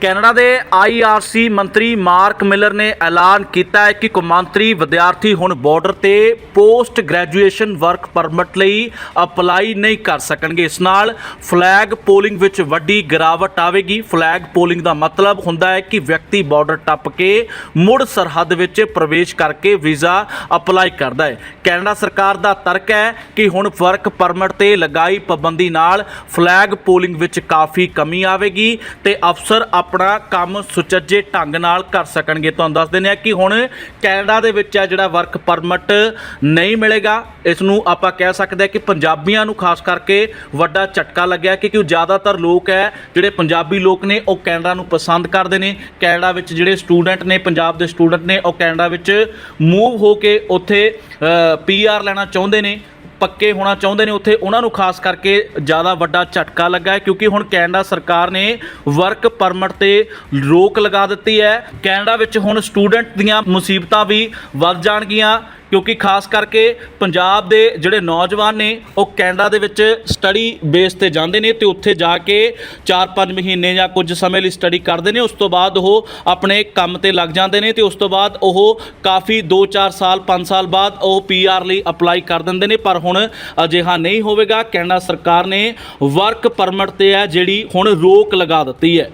Canada ਦੇ ਆਈਆਰਸੀ ਮੰਤਰੀ mark miller ਨੇ ਐਲਾਨ ਕੀਤਾ ਹੈ ਕਿ ਕੌਮਾਂਤਰੀ ਵਿਦਿਆਰਥੀ ਹੁਣ ਬਾਰਡਰ ਤੇ ਪੋਸਟ ਗ੍ਰੈਜੂਏਸ਼ਨ ਵਰਕ ਪਰਮਿਟ ਲਈ ਅਪਲਾਈ ਨਹੀਂ ਕਰ ਸਕਣਗੇ। ਇਸ ਨਾਲ ਫਲੈਗ ਪੋਲਿੰਗ ਵਿੱਚ ਵੱਡੀ ਗਿਰਾਵਟ ਆਵੇਗੀ। ਫਲੈਗ ਪੋਲਿੰਗ ਦਾ ਮਤਲਬ ਹੁੰਦਾ ਹੈ ਕਿ ਵਿਅਕਤੀ ਬਾਰਡਰ ਟੱਪ ਕੇ ਮੁੜ ਸਰਹੱਦ ਵਿੱਚ ਪ੍ਰਵੇਸ਼ ਕਰਕੇ ਵੀਜ਼ਾ ਅਪਲਾਈ ਕਰਦਾ ਹੈ। ਕੈਨੇਡਾ ਸਰਕਾਰ ਦਾ ਤਰਕ ਹੈ ਕਿ ਹੁਣ ਵਰਕ ਪਰਮਿਟ ਤੇ ਲਗਾਈ ਪਾਬੰਦੀ ਨਾਲ ਫਲੈਗ ਪੋਲਿੰਗ ਵਿੱਚ ਕਾਫੀ ਕਮੀ ਆਵੇਗੀ ਤੇ ਅਫਸਰ ਆਪਣਾ ਕੰਮ ਸੁਚੱਜੇ ਢੰਗ ਨਾਲ ਕਰ ਸਕਣਗੇ। ਤੁਹਾਨੂੰ ਦੱਸ ਦਿੰਦੇ ਆ ਕਿ ਹੁਣ ਕੈਨੇਡਾ ਦੇ ਵਿੱਚ ਹੈ ਜਿਹੜਾ ਵਰਕ ਪਰਮਿਟ ਨਹੀਂ ਮਿਲੇਗਾ, ਇਸ ਨੂੰ ਆਪਾਂ ਕਹਿ ਸਕਦੇ ਹਾਂ ਕਿ ਪੰਜਾਬੀਆਂ ਨੂੰ ਖਾਸ ਕਰਕੇ ਵੱਡਾ ਝਟਕਾ ਲੱਗਿਆ ਕਿ ਕਿਉਂ ਜ਼ਿਆਦਾਤਰ ਲੋਕ ਹੈ, ਜਿਹੜੇ ਪੰਜਾਬੀ ਲੋਕ ਨੇ, ਉਹ ਕੈਨੇਡਾ ਨੂੰ ਪਸੰਦ ਕਰਦੇ ਨੇ। ਕੈਨੇਡਾ ਵਿੱਚ ਜਿਹੜੇ ਸਟੂਡੈਂਟ ਨੇ, ਪੰਜਾਬ ਦੇ ਸਟੂਡੈਂਟ ਨੇ, ਉਹ ਕੈਨੇਡਾ ਵਿੱਚ ਮੂਵ ਹੋ ਕੇ ਉੱਥੇ ਪੀਆਰ ਲੈਣਾ ਚਾਹੁੰਦੇ ਨੇ। ਪੱਕੇ ਹੋਣਾ ਚਾਹੁੰਦੇ ਨੇ ਉੱਥੇ, ਉਹਨਾਂ ਨੂੰ ਖਾਸ ਕਰਕੇ ਜ਼ਿਆਦਾ ਵੱਡਾ ਝਟਕਾ ਲੱਗਾ ਹੈ, ਕਿਉਂਕਿ ਹੁਣ ਕੈਨੇਡਾ ਸਰਕਾਰ ਨੇ ਵਰਕ ਪਰਮਿਟ ਤੇ ਰੋਕ ਲਗਾ ਦਿੱਤੀ ਹੈ। ਕੈਨੇਡਾ ਵਿੱਚ ਹੁਣ ਸਟੂਡੈਂਟ ਦੀਆਂ ਮੁਸੀਬਤਾਂ ਵੀ ਵੱਧ ਜਾਣਗੀਆਂ। ਕਿਉਂਕਿ ਖਾਸ ਕਰਕੇ ਪੰਜਾਬ ਦੇ ਜਿਹੜੇ ਨੌਜਵਾਨ ਨੇ, ਉਹ ਕੈਨੇਡਾ ਦੇ ਵਿੱਚ ਸਟੱਡੀ ਬੇਸ ਤੇ ਜਾਂਦੇ ਨੇ ਤੇ ਉੱਥੇ ਜਾ ਕੇ 4-5 ਮਹੀਨੇ ਜਾਂ ਕੁਝ ਸਮੇਂ ਲਈ ਸਟੱਡੀ ਕਰਦੇ ਨੇ। ਉਸ ਤੋਂ ਬਾਅਦ ਉਹ ਆਪਣੇ ਕੰਮ ਤੇ ਲੱਗ ਜਾਂਦੇ ਨੇ ਤੇ ਉਸ ਤੋਂ ਬਾਅਦ ਉਹ ਕਾਫੀ 2-4 ਸਾਲ 5 ਸਾਲ ਬਾਅਦ ਉਹ ਪੀਆਰ ਲਈ ਅਪਲਾਈ ਕਰ ਦਿੰਦੇ ਨੇ। ਪਰ ਹੁਣ ਅਜਿਹਾ ਨਹੀਂ ਹੋਵੇਗਾ। ਕੈਨੇਡਾ ਸਰਕਾਰ ਨੇ ਵਰਕ ਪਰਮਿਟ ਤੇ ਹੈ ਜਿਹੜੀ ਹੁਣ ਰੋਕ ਲਗਾ ਦਿੱਤੀ ਹੈ।